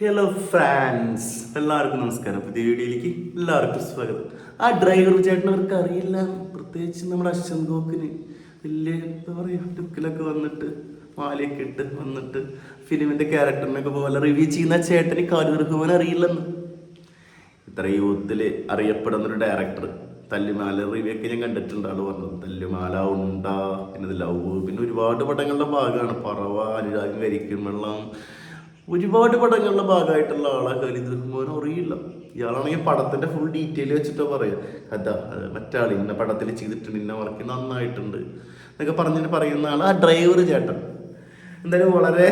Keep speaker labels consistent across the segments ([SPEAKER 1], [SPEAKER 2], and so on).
[SPEAKER 1] Hello France എല്ലാവർക്കും നമസ്കാരം. പുതിയ വീഡിയോയിലേക്ക് എല്ലാവർക്കും സ്വാഗതം. ആ ഡ്രൈവർ ചേട്ടൻ അവർക്ക് അറിയില്ല. പ്രത്യേകിച്ച് നമ്മുടെ അശ്വൻ ഗോക്കിന് വലിയ എന്താ പറയുക ടുക്കിലൊക്കെ വന്നിട്ട് മാലയൊക്കെ ഇട്ട് വന്നിട്ട് ഫിലിമിന്റെ ക്യാരക്ടറിനൊക്കെ പോലെ റിവ്യൂ ചെയ്യുന്ന ചേട്ടന് കാലുകൃഹുവൻ അറിയില്ലെന്ന്. ഇത്ര യൂത്തിൽ അറിയപ്പെടുന്ന ഒരു ഡയറക്ടർ തല്ലുമാല റിവ്യൂ ഒക്കെ ഞാൻ കണ്ടിട്ടുണ്ട്. ആൾ പറഞ്ഞത് തല്ലുമാല ഉണ്ട പിന്നെ ലവ് പിന്നെ ഒരുപാട് പടങ്ങളുടെ ഭാഗമാണ്. പറവ അനുരാഗം കരിക്കും വെള്ളം ഒരുപാട് പടങ്ങളുടെ ഭാഗമായിട്ടുള്ള ആളാ ഖലീദ് കുമാരൻ അറിയില്ല ഇയാളാണെങ്കിൽ പടത്തിന്റെ ഫുൾ ഡീറ്റെയിൽ വെച്ചിട്ടാ പറയാ. കഥ അത് മറ്റാൾ ഇന്ന പടത്തിൽ ചെയ്തിട്ടുണ്ട് ഇന്ന വർക്ക് നന്നായിട്ടുണ്ട് എന്നൊക്കെ പറഞ്ഞിട്ട് പറയുന്ന ആൾ ആ ഡ്രൈവർ ചേട്ടൻ. എന്തായാലും വളരെ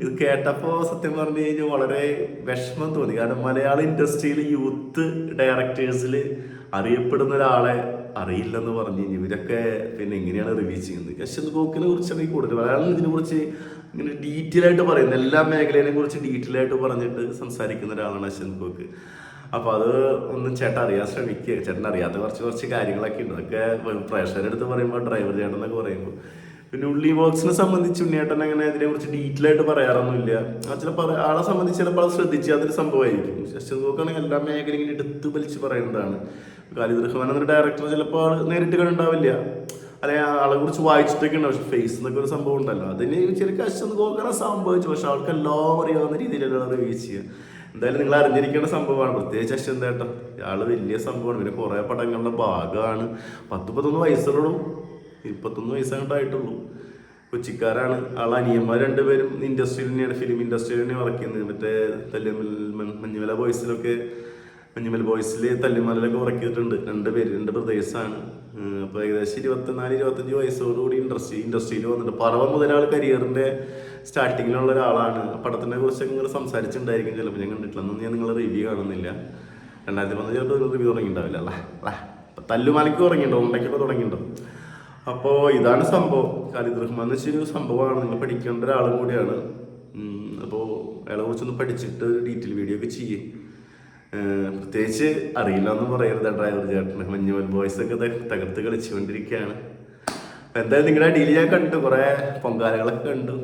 [SPEAKER 1] ഇത് കേട്ടപ്പോൾ സത്യം പറഞ്ഞു കഴിഞ്ഞാൽ വളരെ വിഷമം തോന്നി. കാരണം മലയാള ഇൻഡസ്ട്രിയിൽ യൂത്ത് ഡയറക്ടേഴ്സിൽ അറിയപ്പെടുന്ന ഒരാളെ അറിയില്ലെന്ന് പറഞ്ഞ് ഇവരൊക്കെ പിന്നെ എങ്ങനെയാണ് റിവ്യൂ ചെയ്യുന്നത്? യശ്വന്ത് ഗോക്കിനെ കുറിച്ചാണ് ഈ കൂടുതൽ അയാൾ ഇതിനെ കുറിച്ച് ഇങ്ങനെ ഡീറ്റെയിൽ ആയിട്ട് പറയുന്നത്. എല്ലാ മേഖലയെ കുറിച്ച് ഡീറ്റെയിൽ ആയിട്ട് പറഞ്ഞിട്ട് സംസാരിക്കുന്ന ഒരാളാണ് യശ്വന്ത് ഗോക്ക് അപ്പോൾ അത് ഒന്നും ചേട്ടൻ അറിയാൻ ശ്രമിക്കുക. ചേട്ടൻ അറിയാത്ത കുറച്ച് കുറച്ച് കാര്യങ്ങളൊക്കെ ഉണ്ട്. അതൊക്കെ പ്രേക്ഷകരെടുത്ത് പറയുമ്പോൾ ഡ്രൈവർ ചേട്ടൻ എന്നൊക്കെ പറയുമ്പോൾ പിന്നെ ഉള്ളി ബോക്സിനെ സംബന്ധിച്ച് ഉണ്ണിയേട്ടൻ അങ്ങനെ അതിനെ കുറിച്ച് ഡീറ്റെയിൽ ആയിട്ട് പറയാറൊന്നുമില്ല. ആ ചിലപ്പോൾ ആളെ സംബന്ധിച്ച് ചിലപ്പോൾ അത് ശ്രദ്ധിച്ച് അതൊരു സംഭവമായിരിക്കും. ശശി നോക്കുകയാണെങ്കിൽ എല്ലാ മേഖലയും ഇങ്ങനെ എടുത്ത് വലിച്ച് പറയുന്നതാണ്. ഖാലിദ് റഹ്മാൻ എന്നൊരു ഡയറക്ടർ ചിലപ്പോൾ ആൾ നേരിട്ട് കണ്ടുണ്ടാവില്ല അല്ലെങ്കിൽ ആളെ കുറിച്ച് വായിച്ചിട്ടൊക്കെ ഉണ്ടാവും പക്ഷെ ഫേസ് എന്നൊക്കെ ഒരു സംഭവം ഉണ്ടല്ലോ. അതിന് ചെറിയ അശ്വന്ത് ഗോകനെ സംഭവിച്ചു പക്ഷെ ആൾക്ക് എല്ലാം അറിയാവുന്ന രീതിയിലല്ല റിവ്യൂ ചെയ്യുക. എന്തായാലും നിങ്ങൾ അറിഞ്ഞിരിക്കേണ്ട സംഭവമാണ്. പ്രത്യേകിച്ച് അശ്വന്ത് ഏട്ടൻ ഇയാൾ വലിയ സംഭവമാണ്. പിന്നെ കുറേ പടങ്ങളുടെ ഭാഗമാണ്. പത്ത് പത്തൊന്ന് വയസ്സുള്ളൂ ഇപ്പത്തൊന്ന് വയസ്സായിട്ടായിട്ടുള്ളൂ കൊച്ചിക്കാരാണ്. ആൾ അനിയന്മാർ രണ്ടുപേരും ഇൻഡസ്ട്രിയിൽ തന്നെയാണ്. ഫിലിം ഇൻഡസ്ട്രിയിൽ തന്നെ വർക്ക് ചെയ്യുന്നത്. മറ്റേ തല്ലുമൽ മഞ്ഞുമല ബോയ്സിലൊക്കെ മഞ്ഞുമൽ ബോയ്സിൽ തല്ലിമലയിലൊക്കെ വർക്ക് ചെയ്തിട്ടുണ്ട്. രണ്ട് പേര് രണ്ട് പ്രദേശമാണ് അപ്പോൾ ഏകദേശം ഇരുപത്തിനാല് ഇരുപത്തഞ്ച് വയസ്സോടുകൂടി ഇൻഡസ്ട്രി ഇൻഡസ്ട്രിയിൽ വന്നിട്ട് പറവ മുതലാൾ കരിയറിന്റെ സ്റ്റാർട്ടിങ്ങിലുള്ള ഒരാളാണ്. പടത്തിനെ കുറിച്ച് നിങ്ങൾ സംസാരിച്ചിട്ടുണ്ടായിരിക്കും ചിലപ്പോൾ ഞാൻ കണ്ടിട്ടില്ല. ഞാൻ നിങ്ങളെ റിവ്യൂ കാണുന്നില്ല. രണ്ടായിരത്തി പതിനഞ്ച് ചിലപ്പോൾ റിവ്യൂ തുടങ്ങിയിട്ടുണ്ടാവില്ല അല്ലേ? തല്ലുമാലയ്ക്ക് തുടങ്ങിയിട്ടുണ്ടോ? ഉണ്ടയ്ക്കൊക്കെ തുടങ്ങിയിട്ടുണ്ടോ? അപ്പോൾ ഇതാണ് സംഭവം. ഖാലിദ് റഹ്മാൻ എന്ന് വെച്ചൊരു സംഭവമാണ്. നിങ്ങൾ പഠിക്കേണ്ട ഒരാളും കൂടിയാണ്. അപ്പോൾ അയാളെ കുറിച്ചൊന്ന് പഠിച്ചിട്ട് ഡീറ്റെയിൽ വീഡിയോ ഒക്കെ ചെയ്യേ. പ്രത്യേകിച്ച് അറിയില്ല എന്ന് പറയരുത് ഡ്രൈവർ ചേട്ടന്. മഞ്ഞുമൽ ബോയ്സ് ഒക്കെ തകർത്ത് കളിച്ചുകൊണ്ടിരിക്കുകയാണ്. എന്തായാലും നിങ്ങളുടെ ഡീൽ ഞാൻ കണ്ടു. കുറേ പൊങ്കാലകളൊക്കെ കണ്ടു.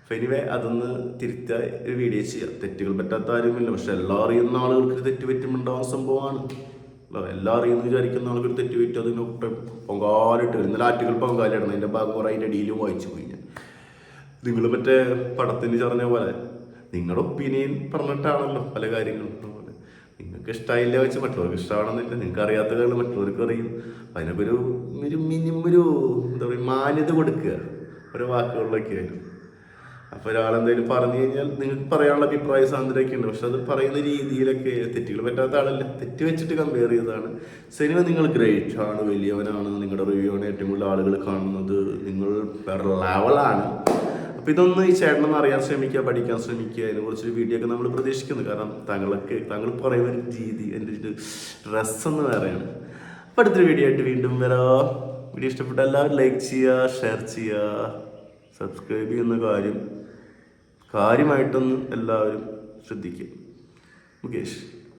[SPEAKER 1] അപ്പം എനിവേ അതൊന്ന് തിരുത്ത ഒരു വീഡിയോ ചെയ്യാം. തെറ്റുകൾ പറ്റാത്ത ആരുമില്ല പക്ഷെ എല്ലാം അറിയുന്ന ആളുകൾക്ക് തെറ്റ് പറ്റുമുണ്ടാവുന്ന സംഭവമാണ്. എല്ലാം അറിയുന്നു വിചാരിക്കുന്ന ആളുകൾ തെറ്റ് പറ്റും അതിന് പൊങ്കാലിട്ട് ഇന്നലെ ആറ്റുകൾ പൊങ്കാലിടണം അതിന്റെ ഭാഗം കുറേ അതിന്റെ ഡീൽ വായിച്ചു പോയി ഞാൻ. നിങ്ങൾ മറ്റേ പടത്തിന് ചറഞ്ഞ പോലെ നിങ്ങളുടെ ഒപ്പീനിയൻ പറഞ്ഞിട്ടാണല്ലോ പല കാര്യങ്ങളും നിങ്ങൾക്ക് ഇഷ്ടമായില്ല വെച്ച് മറ്റുള്ളവർക്ക് ഇഷ്ടമാണെന്നില്ല നിങ്ങൾക്ക് അറിയാത്ത കാര്യം മറ്റുള്ളവർക്ക് അറിയും. അതിനൊക്കെ ഒരു മിനിമം ഒരു എന്താ പറയുക മാന്യത കൊടുക്കുക. ഓരോ വാക്കുകളിലൊക്കെ ആയാലും. അപ്പോൾ ഒരാളെന്തെങ്കിലും പറഞ്ഞു കഴിഞ്ഞാൽ നിങ്ങൾക്ക് പറയാനുള്ള അഭിപ്രായ സ്വാതന്ത്ര്യമൊക്കെ ഉണ്ട് പക്ഷെ അത് പറയുന്ന രീതിയിലൊക്കെ തെറ്റുകൾ പറ്റാത്ത ആളല്ല. തെറ്റ് വെച്ചിട്ട് കമ്പയർ ചെയ്തതാണ്. സിനിമ നിങ്ങൾ ഗ്രേറ്റ് ആണ് വലിയവനാണ് നിങ്ങളുടെ റിവ്യൂ ആണ് ഏറ്റവും കൂടുതൽ ആളുകൾ കാണുന്നത്. നിങ്ങൾ ലെവലാണ് അപ്പോൾ ഇതൊന്ന് ഈ ചേട്ടനൊന്ന് അറിയാൻ ശ്രമിക്കുക പഠിക്കാൻ ശ്രമിക്കുക. അതിനെക്കുറിച്ചൊരു വീഡിയോ ഒക്കെ നമ്മൾ പ്രതീക്ഷിക്കുന്നു. കാരണം താങ്കളൊക്കെ താങ്കൾ പറയുന്ന രീതി എന്റെ ഒരു ഡ്രസ്സെന്ന് വേറെയാണ് അപ്പോൾ അടുത്തൊരു വീഡിയോ ആയിട്ട് വീണ്ടും വരാം. വീഡിയോ ഇഷ്ടപ്പെട്ട എല്ലാവരും ലൈക്ക് ചെയ്യുക ഷെയർ ചെയ്യുക. സബ്സ്ക്രൈബ് ചെയ്യുന്ന കാര്യം കാര്യമായിട്ടൊന്ന് എല്ലാവരും ശ്രദ്ധിക്കുക. മുകേഷ്.